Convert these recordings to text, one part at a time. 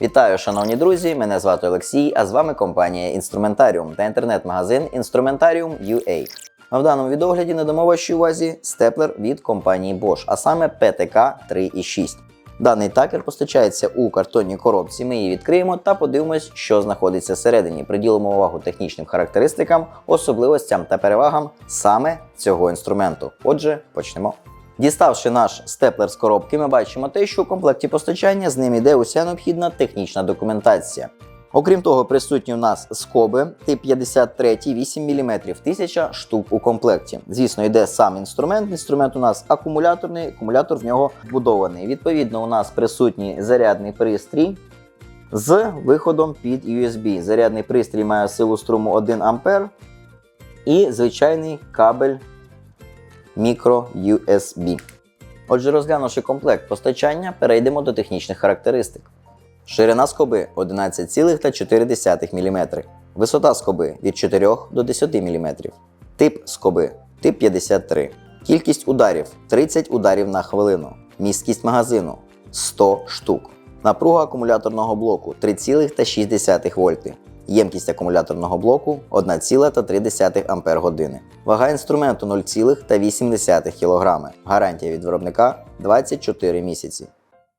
Вітаю, шановні друзі! Мене звати Олексій, а з вами компанія Інструментаріум та інтернет-магазин Instrumentarium.ua. А в даному відогляді надамо вашій увазі степлер від компанії Bosch, а саме PTK 3.6. Даний такер постачається у картонній коробці. Ми її відкриємо та подивимось, що знаходиться всередині. Приділимо увагу технічним характеристикам, особливостям та перевагам саме цього інструменту. Отже, почнемо. Діставши наш степлер з коробки, ми бачимо те, що у комплекті постачання з ним іде уся необхідна технічна документація. Окрім того, присутні у нас скоби тип 53 8 мм, 1000 штук у комплекті. Звісно, йде сам інструмент. Інструмент у нас акумуляторний, акумулятор в нього вбудований. Відповідно, у нас присутній зарядний пристрій з виходом під USB. Зарядний пристрій має силу струму 1 А і звичайний кабель мікро USB. Отже, розглянувши комплект постачання, перейдемо до технічних характеристик. Ширина скоби 11,4 мм. Висота скоби від 4 до 10 мм. Тип скоби тип 53. Кількість ударів 30 ударів на хвилину. Місткість магазину 100 штук. Напруга акумуляторного блоку 3,6 вольти. Ємкість акумуляторного блоку 1,3 Ампер години. Вага інструменту 0,8 кг. Гарантія від виробника 24 місяці.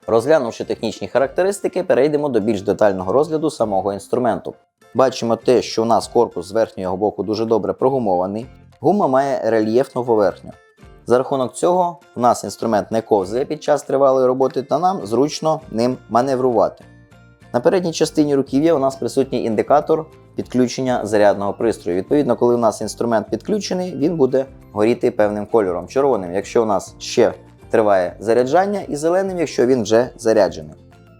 Розглянувши технічні характеристики, перейдемо до більш детального розгляду самого інструменту. Бачимо те, що у нас корпус з верхнього боку дуже добре прогумований. Гума має рельєфну поверхню. За рахунок цього, у нас інструмент не ковзає під час тривалої роботи, та нам зручно ним маневрувати. На передній частині руків'я у нас присутній індикатор підключення зарядного пристрою. Відповідно, коли у нас інструмент підключений, він буде горіти певним кольором. Червоним, якщо у нас ще триває заряджання, і зеленим, якщо він вже заряджений.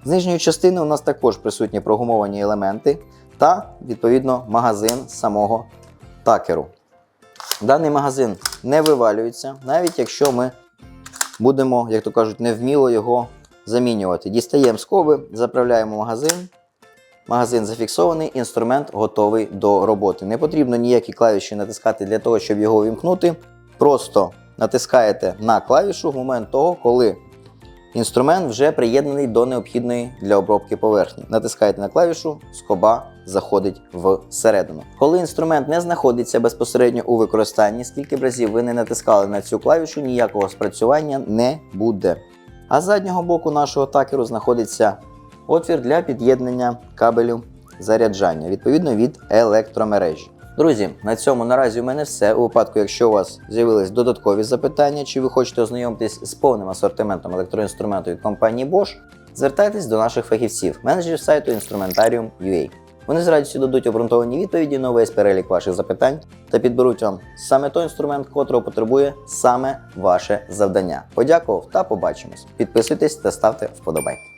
З нижньої частини у нас також присутні прогумовані елементи та, відповідно, магазин самого такеру. Даний магазин не вивалюється, навіть якщо ми будемо, як то кажуть, невміло його замінювати. Дістаємо скоби, заправляємо магазин. Магазин зафіксований, інструмент готовий до роботи. Не потрібно ніякі клавіші натискати для того, щоб його увімкнути. Просто натискаєте на клавішу в момент того, коли інструмент вже приєднаний до необхідної для обробки поверхні. Натискаєте на клавішу, скоба заходить всередину. Коли інструмент не знаходиться безпосередньо у використанні, скільки б разів ви не натискали на цю клавішу, ніякого спрацювання не буде. А з заднього боку нашого такеру знаходиться отвір для під'єднання кабелю заряджання, відповідно від електромережі. Друзі, на цьому наразі у мене все. У випадку, якщо у вас з'явились додаткові запитання, чи ви хочете ознайомитись з повним асортиментом електроінструменту від компанії Bosch, звертайтесь до наших фахівців, менеджерів сайту Instrumentarium.ua. Вони з радістю дадуть обґрунтовані відповіді на весь перелік ваших запитань та підберуть вам саме той інструмент, котрого потребує саме ваше завдання. Подякував та побачимось. Підписуйтесь та ставте вподобайки.